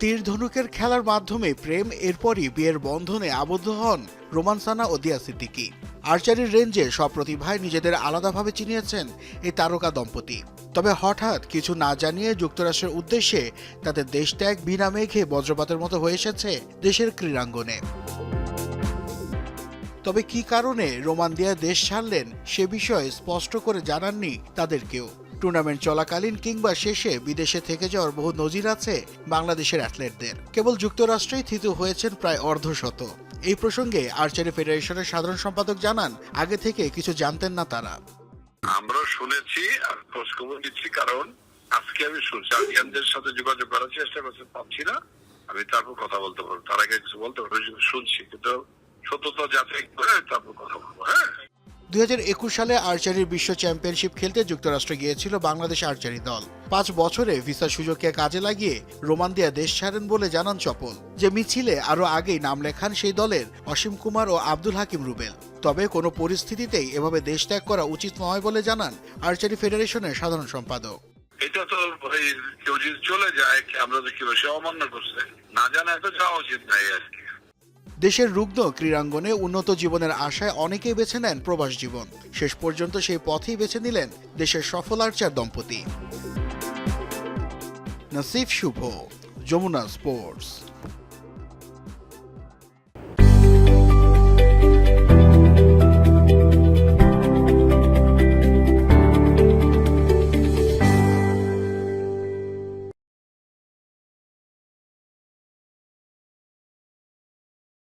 তীর ধনুকের খেলার মাধ্যমে প্রেম এরপরই বিয়ের বন্ধনে আবদ্ধ হন রোমান সানা ও দিয়া সিদ্দিকি। আর্চারির রেঞ্জে সব প্রতিভায় নিজেদের আলাদাভাবে চিনিয়েছেন এই তারকা দম্পতি। তবে হঠাৎ কিছু না জানিয়ে যুক্তরাষ্ট্রের উদ্দেশ্যে তাদের দেশ ত্যাগ বিনা মেঘে বজ্রপাতের মতো হয়ে এসেছে দেশের ক্রীড়াঙ্গনে। তবে কি কারণে রোমান দিয়া দেশ ছাড়লেন সে বিষয়ে স্পষ্ট করে জানাননি তাদের কেউ টুর্নামেন্ট চলাকালীন কিংবা শেষে বিদেশে থেকে যাওয়ার বহু নজির আছে বাংলাদেশের অ্যাথলেটদের। কেবল যুক্তরাষ্ট্রেই থিতু হয়েছেন প্রায় অর্ধশত। এই প্রসঙ্গে আর্চারি ফেডারেশনের সাধারণ সম্পাদক জানান, আগে থেকে কিছু জানতেন না তারা। আমরা শুনেছি আর খোঁজ খবর নিচ্ছি, কারণ আজকে আমি শুনছি। আর্জিয়ানদের সাথে যোগাযোগ করার চেষ্টা করছি, পাচ্ছি না। আমি তারপর কথা বলতে পারব। তার আগে কিছু বলতে পারব, শুনছি। কিন্তু সত্যতা যাচাই করে তারপর কথা বলব। দুই সালে আর্চারির বিশ্ব চ্যাম্পিয়নশিপ খেলতে যুক্তরাষ্ট্র গিয়েছিল বাংলাদেশ আর্চারি দল। পাঁচ বছরে ভিসা সুযোগকে কাজে লাগিয়ে রোমান দিয়া দেশ ছাড়েন বলে জানান চপল, যে মিছিলে আরও আগেই নাম লেখান সেই দলের অসীম কুমার ও আব্দুল হাকিম রুবেল। তবে কোনো পরিস্থিতিতেই এভাবে দেশ ত্যাগ করা উচিত নয় বলে জানান আর্চারি ফেডারেশনের সাধারণ সম্পাদক। এটা তো ওই কেউ যদি চলে যায়, আমরা তো অমান্য করছে? না জানা তো যাওয়া উচিত নাই দেশের রুগ্ন ক্রীড়াঙ্গনে উন্নত জীবনের আশায় অনেকেই বেছে নেন প্রবাস জীবন। শেষ পর্যন্ত সেই পথেই বেছে নিলেন দেশের সফল আর্চার দম্পতি। নাসিফ শুভ, যমুনা স্পোর্টস।